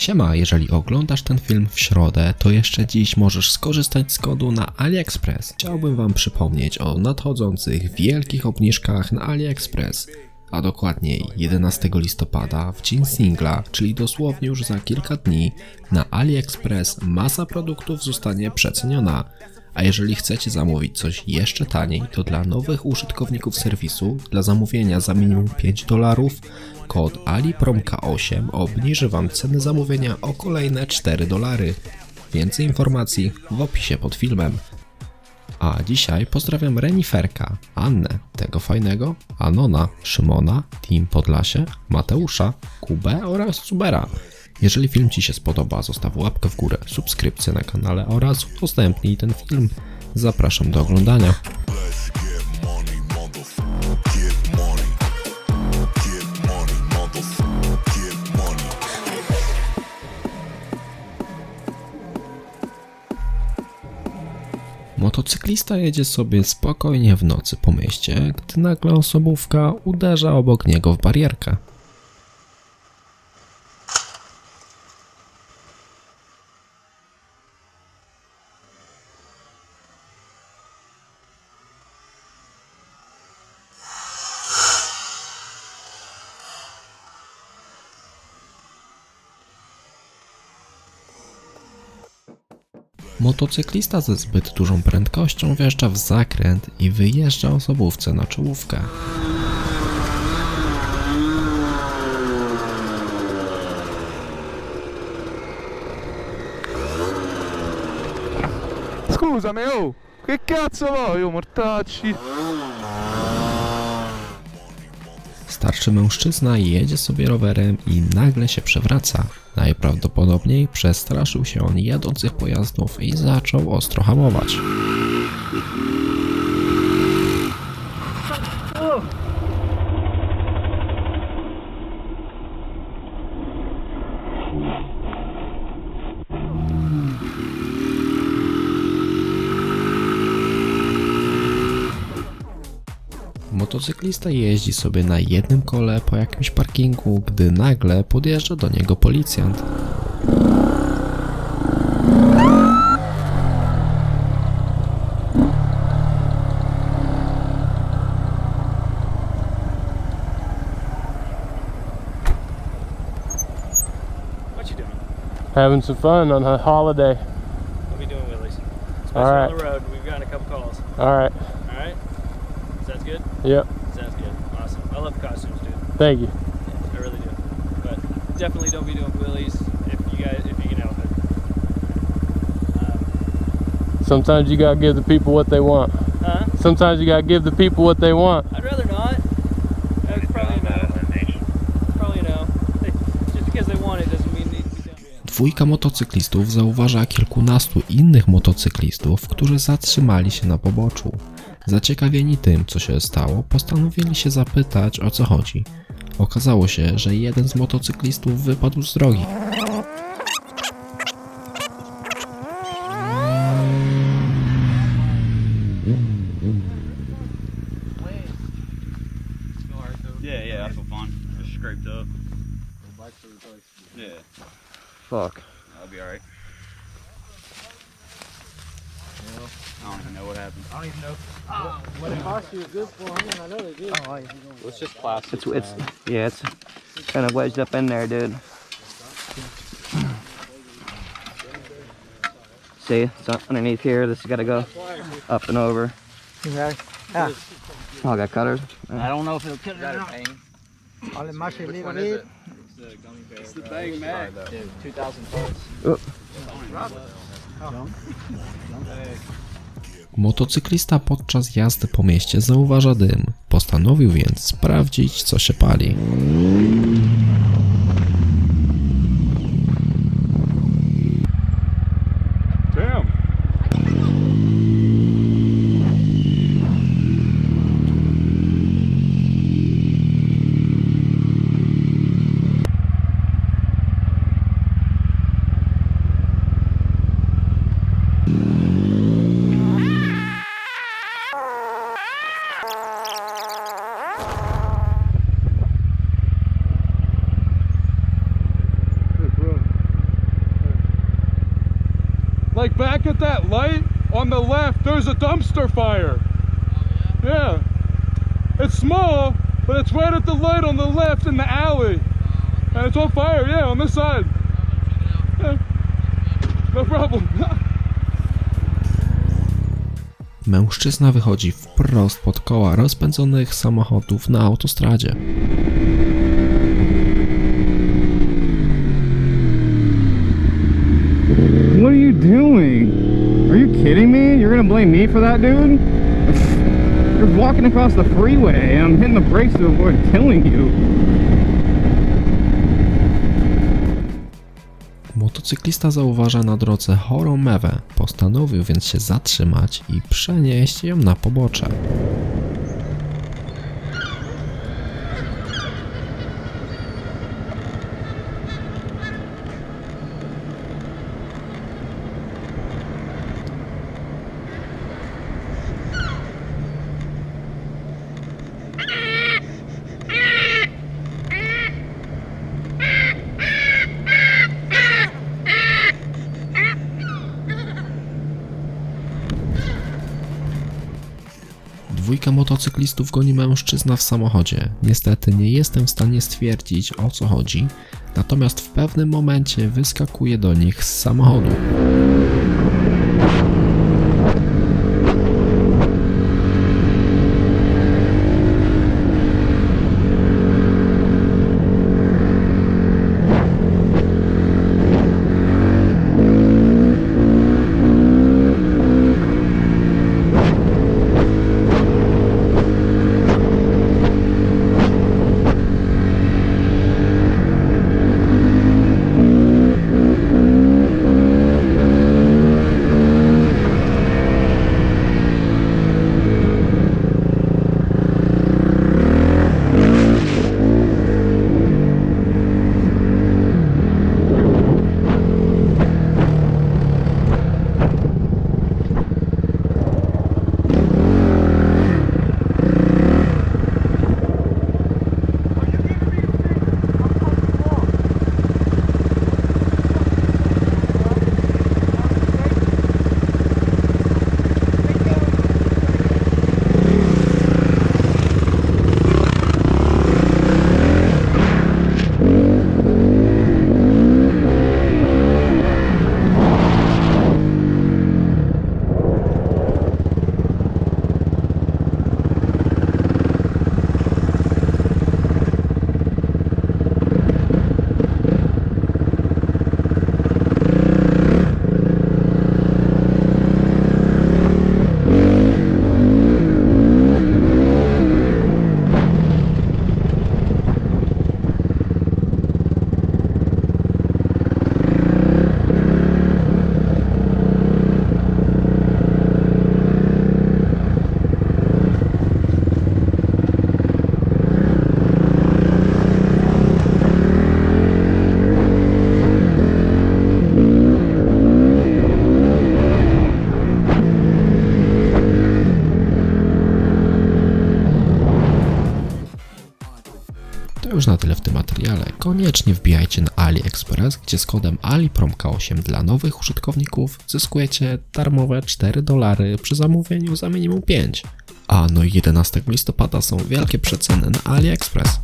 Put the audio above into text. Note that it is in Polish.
Siema, jeżeli oglądasz ten film w środę, to jeszcze dziś możesz skorzystać z kodu na AliExpress. Chciałbym Wam przypomnieć o nadchodzących wielkich obniżkach na AliExpress, a dokładniej 11 listopada w dzień singla, czyli dosłownie już za kilka dni, na AliExpress masa produktów zostanie przeceniona. A jeżeli chcecie zamówić coś jeszcze taniej, to dla nowych użytkowników serwisu, dla zamówienia za minimum 5 dolarów, kod AliPromK8 obniży Wam ceny zamówienia o kolejne 4 dolary. Więcej informacji w opisie pod filmem. A dzisiaj pozdrawiam Reniferka, Annę, tego fajnego, Anona, Szymona, Team Podlasie, Mateusza, Kubę oraz Cubera. Jeżeli film Ci się spodoba, zostaw łapkę w górę, subskrypcję na kanale oraz udostępnij ten film. Zapraszam do oglądania. Motocyklista jedzie sobie spokojnie w nocy po mieście, gdy nagle osobówka uderza obok niego w barierkę. Motocyklista ze zbyt dużą prędkością wjeżdża w zakręt i wyjeżdża osobówce na czołówkę. Scusami, oh! Che cazzo vuoi, oh, mortacci? Starszy mężczyzna jedzie sobie rowerem i nagle się przewraca. Najprawdopodobniej przestraszył się on jadących pojazdów i zaczął ostro hamować. Motocyklista jeździ sobie na jednym kole po jakimś parkingu, gdy nagle podjeżdża do niego policjant. Having some fun on a holiday. What are we doing, Willies? Especially All right. on the road. We've gotten a couple calls. All right. All right. Sounds good. Yep. Sounds good. Awesome. I love costumes, dude. Thank you. Yeah, I really do. But definitely don't be doing wheelies if you guys if you can help it. Um, Sometimes you gotta give the people what they want. huh? Sometimes you gotta give the people what they want. I'd rather not. That's probably a no. Probably a no. They, just because they want it doesn't mean it needs to be done. Dwójka motocyklistów zauważa kilkunastu innych motocyklistów, którzy zatrzymali się na poboczu. Zaciekawieni tym, co się stało, postanowili się zapytać o co chodzi. Okazało się, że jeden z motocyklistów wypadł z drogi. Yeah, yeah, I feel fine. Just scraped up. Yeah, Fuck. I'll be alright. I don't even know what happened. I don't even know. Oh, what cost you good for him? I know they did. Oh, it's just plastic. It's, it's yeah, it's kind of wedged up in there, dude. See, it's underneath here. This has got to go up and over. Okay. Ja, Oh, I got cutters. I don't know if it'll cut it or not. ale masz je lite vid. It's the Bang Mac. Dude, 2,000 bucks. Motocyklista podczas jazdy po mieście zauważa dym. Postanowił więc sprawdzić, co się pali. On the left, there's a dumpster fire. Yeah. It's small, but it's right at the light on the left in the alley. And it's on fire, yeah, on this side. Yeah. No problem. Mężczyzna wychodzi wprost pod koła rozpędzonych samochodów na autostradzie. What are you doing? Kidding me? You're gonna blame me for that, dude? You're walking across the freeway and I'm hitting the brakes to avoid killing you. Motocyklista zauważa na drodze chorą mewę, postanowił więc się zatrzymać i przenieść ją na pobocze. Dwójka motocyklistów goni mężczyzna w samochodzie. Niestety nie jestem w stanie stwierdzić o co chodzi, natomiast w pewnym momencie wyskakuje do nich z samochodu. Koniecznie wbijajcie na AliExpress, gdzie z kodem AliPromK8 dla nowych użytkowników zyskujecie darmowe 4 dolary przy zamówieniu za minimum 5. A no i 11 listopada są wielkie przeceny na AliExpress.